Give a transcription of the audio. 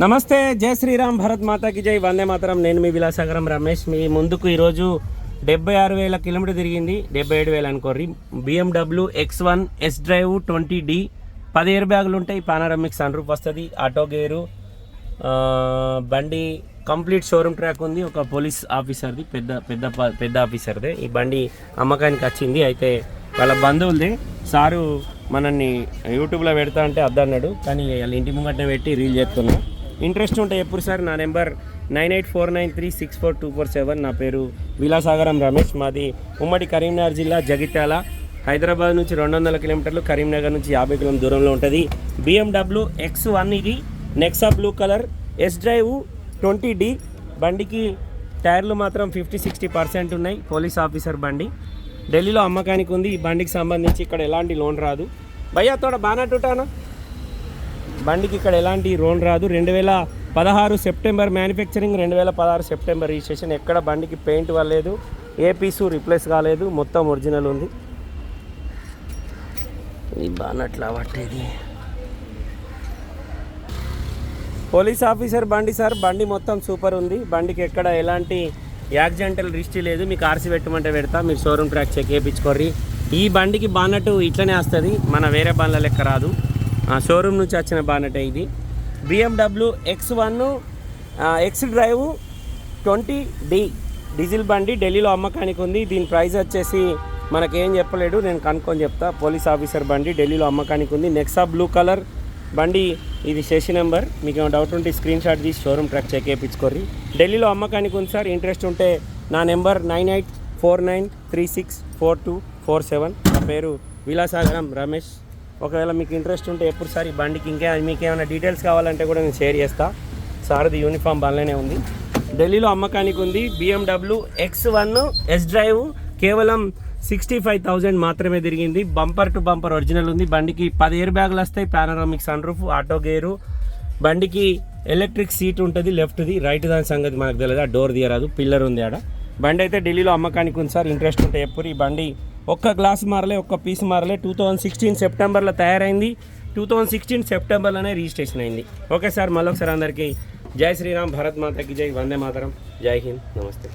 నమస్తే జై శ్రీరామ్ భరత్ మాతాకి జై వందే మాతరం. నేను మీ విలాసాగరం రమేష్. మీ ముందుకు ఈరోజు డెబ్బై ఆరు వేల కిలోమీటర్ తిరిగింది. డెబ్బై ఏడు వేలు అనుకోర్రి. BMW X one S drive twenty D పది ఎయిర్ బ్యాగులు ఉంటాయి. పానారమిక్ సన్ రూప్ వస్తుంది ఆటో గేరు బండి కంప్లీట్ షోరూమ్ ట్రాక్ ఉంది. ఒక పోలీస్ ఆఫీసర్ది పెద్ద పెద్ద ప- పెద్ద ఆఫీసర్దే ఈ బండి అమ్మకానికి వచ్చింది. అయితే వాళ్ళ బంధువులది సారు మనల్ని యూట్యూబ్లో పెడతా అంటే అద్దన్నాడు. కానీ వాళ్ళ ఇంటి ముంగట్నే పెట్టి రీల్ చేస్తున్నాం. ఇంట్రెస్ట్ ఉంటే ఎప్పుడు సార్? నా number nine eight four nine three six four two four seven. నా పేరు విలాసాగరం రమేష్. మాది ఉమ్మడి కరీంనగర్ జిల్లా జగిత్యాల. హైదరాబాద్ నుంచి రెండు వందల కిలోమీటర్లు కరీంనగర్ నుంచి యాభై కిలోమీటర్ దూరంలో ఉంటుంది. బిఎండబ్ల్యూ ఎక్స్ వన్ ఇది. Nexa blue colour S drive twenty D బండికి టైర్లు మాత్రం ఫిఫ్టీ సిక్స్టీ పర్సెంట్ ఉన్నాయి. పోలీస్ ఆఫీసర్ బండి. ఢిల్లీలో అమ్మకానికి ఉంది. ఈ బండికి సంబంధించి ఇక్కడ ఎలాంటి లోన్ రాదు. భయ్యా తోడ బానట్టుటానా బండికి ఇక్కడ ఎలాంటి రోన్ రాదు. రెండు వేల పదహారు సెప్టెంబర్ మ్యానుఫ్యాక్చరింగ్ రెండు వేల పదహారు సెప్టెంబర్ రిజిస్ట్రేషన్ ఎక్కడ బండికి పెయింట్ వల్లేదు ఏ పీసు రిప్లేస్ కాలేదు. మొత్తం ఒరిజినల్ ఉంది. ఈ బానట్లా పట్టేది. పోలీస్ ఆఫీసర్ బండి సార్ బండి మొత్తం సూపర్ ఉంది. బండికి ఎక్కడ ఎలాంటి యాక్సిడెంటల్ రిస్టీ లేదు. మీకు ఆర్సీ పెట్టమంటే పెడతా. మీరు షోరూమ్ ట్రాక్ చెక్ చేయించుకోర్రి. ఈ బండికి బాన్నట్టు ఇట్లనే వస్తుంది. మన వేరే బండ్ల లెక్క రాదు. షోరూమ్ నుంచి వచ్చిన బానట ఇది. BMW X one X drive twenty D diesel బండి ఢిల్లీలో అమ్మకానికి ఉంది. దీని ప్రైస్ వచ్చేసి మనకేం చెప్పలేడు నేను కనుక్కొని చెప్తా. పోలీస్ ఆఫీసర్ బండి ఢిల్లీలో అమ్మకానికి ఉంది. నెక్సా బ్లూ కలర్ బండి ఇది శశి నెంబర్. మీకు ఏమైనా డౌట్ ఉంటే స్క్రీన్ షాట్ తీసి షోరూమ్ ట్రక్ చెక్ చేయించుకోర్రి. ఢిల్లీలో అమ్మకానికి ఉంది సార్. ఇంట్రెస్ట్ ఉంటే నా number nine eight four nine three six four two four seven నా పేరు విలాసాగరం రమేష్. ఒకవేళ మీకు ఇంట్రెస్ట్ ఉంటే ఎప్పుడు సార్ ఈ బండికి ఇంకా మీకు ఏమైనా డీటెయిల్స్ కావాలంటే కూడా నేను షేర్ చేస్తాను సార్ది యూనిఫామ్ బండ్లోనే ఉంది. ఢిల్లీలో అమ్మకానికి ఉంది. BMW X one S drive కేవలం సిక్స్టీ ఫైవ్ థౌజండ్ మాత్రమే తిరిగింది. బంపర్ టు బంపర్ ఒరిజినల్ ఉంది. బండికి పది ఎయిర్ బ్యాగులు వస్తాయి. Panoramic sun roof auto gear బండికి ఎలక్ట్రిక్ సీట్ ఉంటుంది. లెఫ్ట్ది రైట్ దాని సంగతి మనకు తెలియదు ఆ డోర్ తీయరాదు. పిల్లర్ ఉంది ఆడ. బండి అయితే ఢిల్లీలో అమ్మకానికి ఉంది సార్. ఇంట్రెస్ట్ ఉంటే ఎప్పుడు ఈ బండి ఒక్క గ్లాస్ మారలే ఒక్క పీస్ మారలే. టూ థౌజండ్ సిక్స్టీన్ సెప్టెంబర్లో తయారైంది. టూ థౌజండ్ సిక్స్టీన్ సెప్టెంబర్లోనే రిజిస్ట్రేషన్ అయింది. ఓకే సార్ మళ్ళొకసారి అందరికీ జై శ్రీరామ్ భరత్ మాతకి జై వందే మాతరం. జై హింద్ నమస్తే.